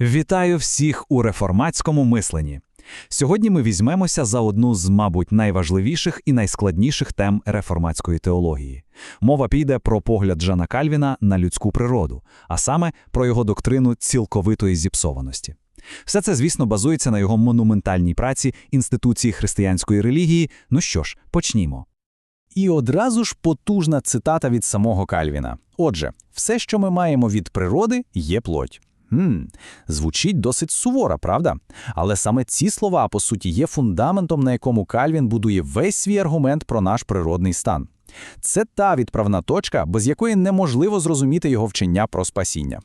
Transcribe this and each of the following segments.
Вітаю всіх у реформатському мисленні. Сьогодні ми візьмемося за одну з, мабуть, найважливіших і найскладніших тем реформатської теології. Мова піде про погляд Жана Кальвіна на людську природу, а саме про його доктрину цілковитої зіпсованості. Все це, звісно, базується на його монументальній праці інституції християнської релігії. Ну що ж, почнімо. І одразу ж потужна цитата від самого Кальвіна. Отже, все, що ми маємо від природи, є плоть. Хм, звучить досить суворо, правда? Але саме ці слова, по суті, є фундаментом, на якому Кальвін будує весь свій аргумент про наш природний стан. Це та відправна точка, без якої неможливо зрозуміти його вчення про спасіння.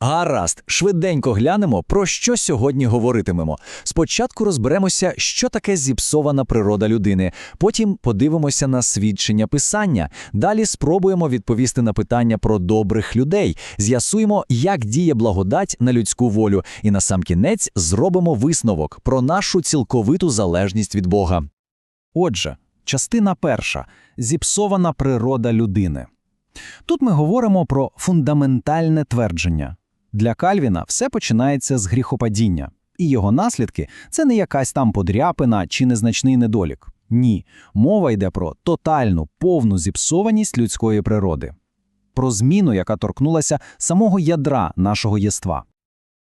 Гаразд, швиденько глянемо, про що сьогодні говоритимемо. Спочатку розберемося, що таке зіпсована природа людини, потім подивимося на свідчення писання. Далі спробуємо відповісти на питання про добрих людей, з'ясуємо, як діє благодать на людську волю, і насамкінець зробимо висновок про нашу цілковиту залежність від Бога. Отже, частина перша зіпсована природа людини. Тут ми говоримо про фундаментальне твердження. Для Кальвіна все починається з гріхопадіння, і його наслідки це не якась там подряпина чи незначний недолік. Ні, мова йде про тотальну, повну зіпсованість людської природи, про зміну, яка торкнулася самого ядра нашого єства.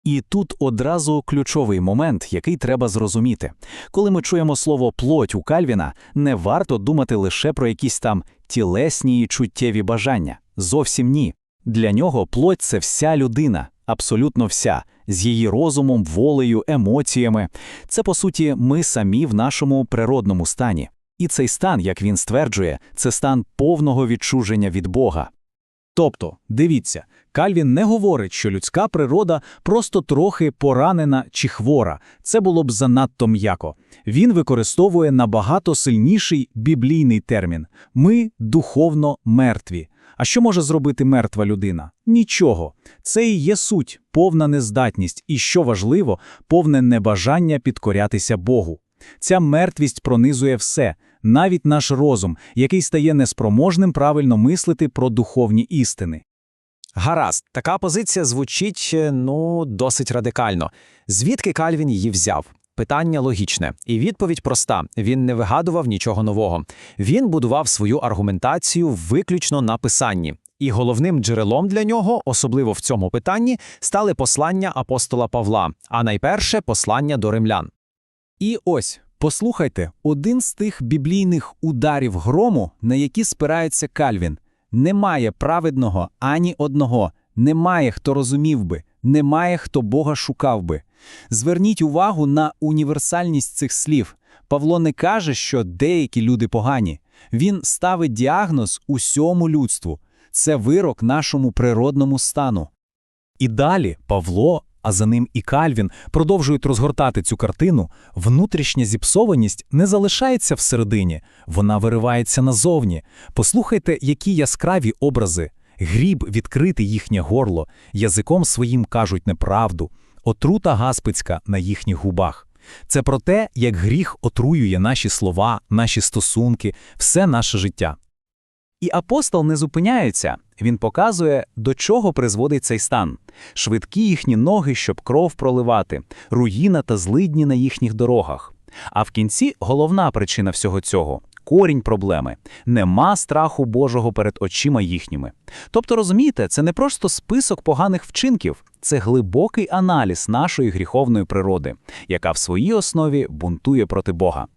І тут одразу ключовий момент, який треба зрозуміти. Коли ми чуємо слово плоть у Кальвіна, не варто думати лише про якісь там тілесні і чуттєві бажання. Зовсім ні. Для нього плоть це вся людина, абсолютно вся, з її розумом, волею, емоціями. Це, по суті, ми самі в нашому природному стані. І цей стан, як він стверджує, це стан повного відчуження від Бога. Тобто, дивіться, Кальвін не говорить, що людська природа просто трохи поранена чи хвора. Це було б занадто м'яко. Він використовує набагато сильніший біблійний термін ми духовно мертві. А що може зробити мертва людина? Нічого. Це і є суть, повна нездатність, і, що важливо, повне небажання підкорятися Богу. Ця мертвість пронизує все, навіть наш розум, який стає неспроможним правильно мислити про духовні істини. Гаразд, така позиція звучить ну досить радикально. Звідки Кальвін її взяв? Питання логічне, і відповідь проста: він не вигадував нічого нового. Він будував свою аргументацію виключно на писанні. І головним джерелом для нього, особливо в цьому питанні, стали послання апостола Павла, а найперше послання до римлян. І ось, послухайте, один з тих біблійних ударів грому, на які спирається Кальвін. Немає праведного ані одного, немає хто розумів би, немає хто Бога шукав би. Зверніть увагу на універсальність цих слів. Павло не каже, що деякі люди погані. Він ставить діагноз усьому людству. Це вирок нашому природному стану. І далі Павло, а за ним і Кальвін, продовжують розгортати цю картину. Внутрішня зіпсованість не залишається всередині, вона виривається назовні. Послухайте, які яскраві образи. Гріб відкрити їхнє горло, язиком своїм кажуть неправду, отрута гаспицька на їхніх губах. Це про те, як гріх отруює наші слова, наші стосунки, все наше життя. І апостол не зупиняється, він показує, до чого призводить цей стан. Швидкі їхні ноги, щоб кров проливати, руїна та злидні на їхніх дорогах. А в кінці головна причина всього цього корінь проблеми нема страху Божого перед очима їхніми. Тобто, розумієте, це не просто список поганих вчинків, це глибокий аналіз нашої гріховної природи, яка в своїй основі бунтує проти Бога.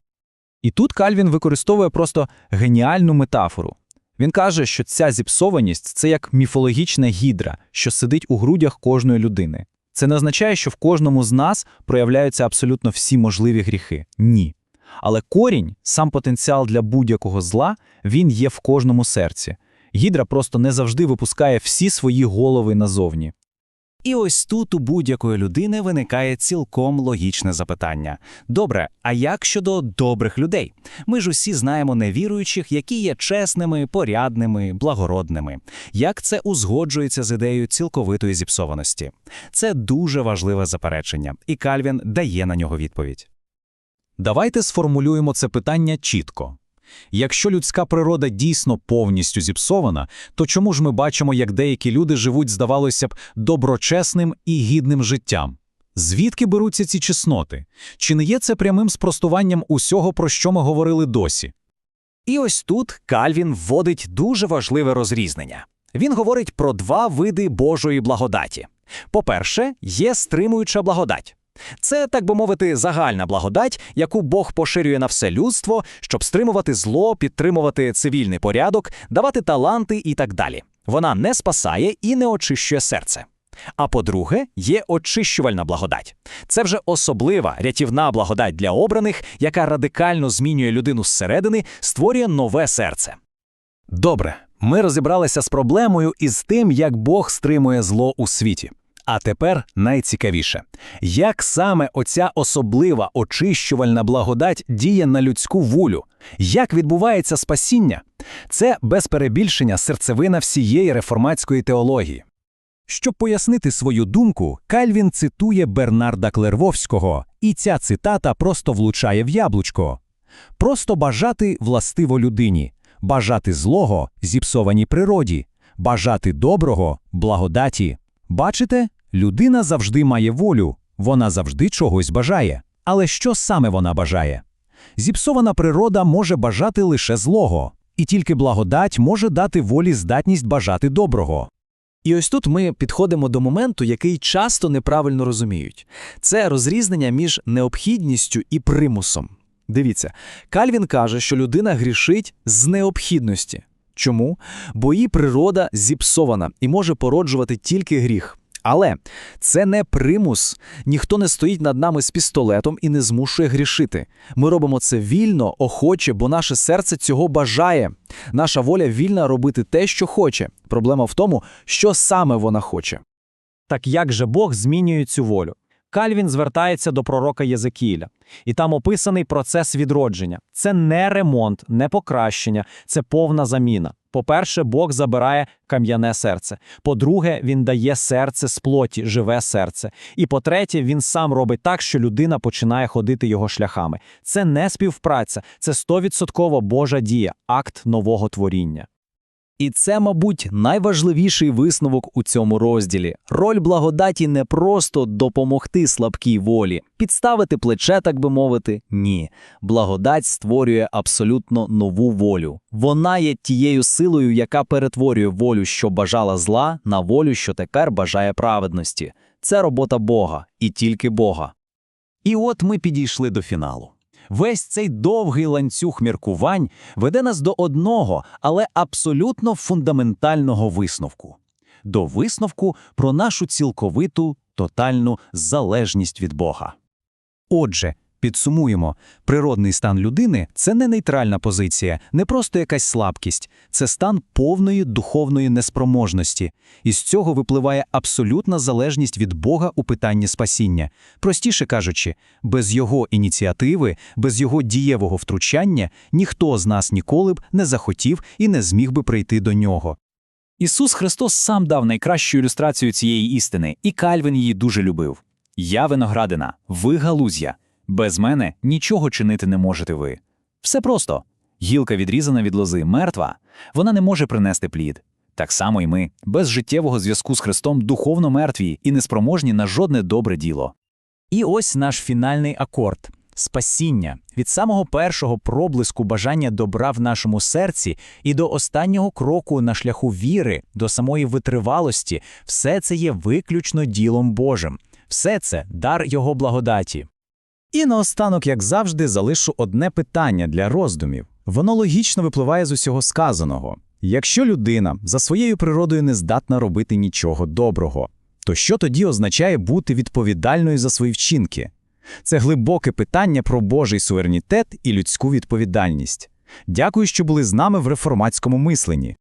І тут Кальвін використовує просто геніальну метафору. Він каже, що ця зіпсованість це як міфологічна гідра, що сидить у грудях кожної людини. Це не означає, що в кожному з нас проявляються абсолютно всі можливі гріхи. Ні. Але корінь, сам потенціал для будь-якого зла, він є в кожному серці. Гідра просто не завжди випускає всі свої голови назовні. І ось тут у будь-якої людини виникає цілком логічне запитання. Добре, а як щодо добрих людей? Ми ж усі знаємо невіруючих, які є чесними, порядними, благородними. Як це узгоджується з ідеєю цілковитої зіпсованості? Це дуже важливе заперечення, і Кальвін дає на нього відповідь. Давайте сформулюємо це питання чітко. Якщо людська природа дійсно повністю зіпсована, то чому ж ми бачимо, як деякі люди живуть, здавалося б, доброчесним і гідним життям? Звідки беруться ці чесноти? Чи не є це прямим спростуванням усього, про що ми говорили досі? І ось тут Кальвін вводить дуже важливе розрізнення. Він говорить про два види Божої благодаті. По-перше, є стримуюча благодать. Це, так би мовити, загальна благодать, яку Бог поширює на все людство, щоб стримувати зло, підтримувати цивільний порядок, давати таланти і так далі. Вона не спасає і не очищує серце. А по-друге, є очищувальна благодать. Це вже особлива рятівна благодать для обраних, яка радикально змінює людину зсередини, створює нове серце. Добре, ми розібралися з проблемою і з тим, як Бог стримує зло у світі. А тепер найцікавіше. Як саме оця особлива очищувальна благодать діє на людську волю? Як відбувається спасіння? Це без перебільшення серцевина всієї реформатської теології. Щоб пояснити свою думку, Кальвін цитує Бернарда Клервовського, і ця цитата просто влучає в яблучко. Просто бажати властиво людині, бажати злого зіпсованій природі, бажати доброго благодаті. Бачите, людина завжди має волю, вона завжди чогось бажає. Але що саме вона бажає? Зіпсована природа може бажати лише злого, і тільки благодать може дати волі здатність бажати доброго. І ось тут ми підходимо до моменту, який часто неправильно розуміють. Це розрізнення між необхідністю і примусом. Дивіться, Кальвін каже, що людина грішить з необхідності. Чому? Бо її природа зіпсована і може породжувати тільки гріх. Але це не примус. Ніхто не стоїть над нами з пістолетом і не змушує грішити. Ми робимо це вільно, охоче, бо наше серце цього бажає. Наша воля вільна робити те, що хоче. Проблема в тому, що саме вона хоче. Так як же Бог змінює цю волю? Кальвін звертається до пророка Єзекіля, і там описаний процес відродження. Це не ремонт, не покращення, це повна заміна. По-перше, Бог забирає кам'яне серце. По-друге, він дає серце з плоті, живе серце. І по-третє, він сам робить так, що людина починає ходити його шляхами. Це не співпраця, це стовідсотково Божа дія, акт нового творіння. І це, мабуть, найважливіший висновок у цьому розділі. Роль благодаті не просто допомогти слабкій волі, підставити плече, так би мовити. Ні. Благодать створює абсолютно нову волю. Вона є тією силою, яка перетворює волю, що бажала зла, на волю, що тепер бажає праведності. Це робота Бога і тільки Бога. І от ми підійшли до фіналу. Весь цей довгий ланцюг міркувань веде нас до одного, але абсолютно фундаментального висновку. До висновку про нашу цілковиту, тотальну залежність від Бога. Отже, підсумуємо, природний стан людини – це не нейтральна позиція, не просто якась слабкість, це стан повної духовної неспроможності. І з цього випливає абсолютна залежність від Бога у питанні спасіння. Простіше кажучи, без його ініціативи, без його дієвого втручання ніхто з нас ніколи б не захотів і не зміг би прийти до нього. Ісус Христос сам дав найкращу ілюстрацію цієї істини, і Кальвін її дуже любив. Я виноградина, ви галузя. Без мене нічого чинити не можете ви. Все просто. Гілка відрізана від лози мертва, вона не може принести плід. Так само і ми, без життєвого зв'язку з Христом, духовно мертві і неспроможні на жодне добре діло. І ось наш фінальний акорд спасіння від самого першого проблиску бажання добра в нашому серці і до останнього кроку на шляху віри, до самої витривалості, все це є виключно ділом Божим, все це дар Його благодаті. І наостанок, як завжди, залишу одне питання для роздумів. Воно логічно випливає з усього сказаного. Якщо людина за своєю природою не здатна робити нічого доброго, то що тоді означає бути відповідальною за свої вчинки? Це глибоке питання про Божий суверенітет і людську відповідальність. Дякую, що були з нами в реформатському мисленні.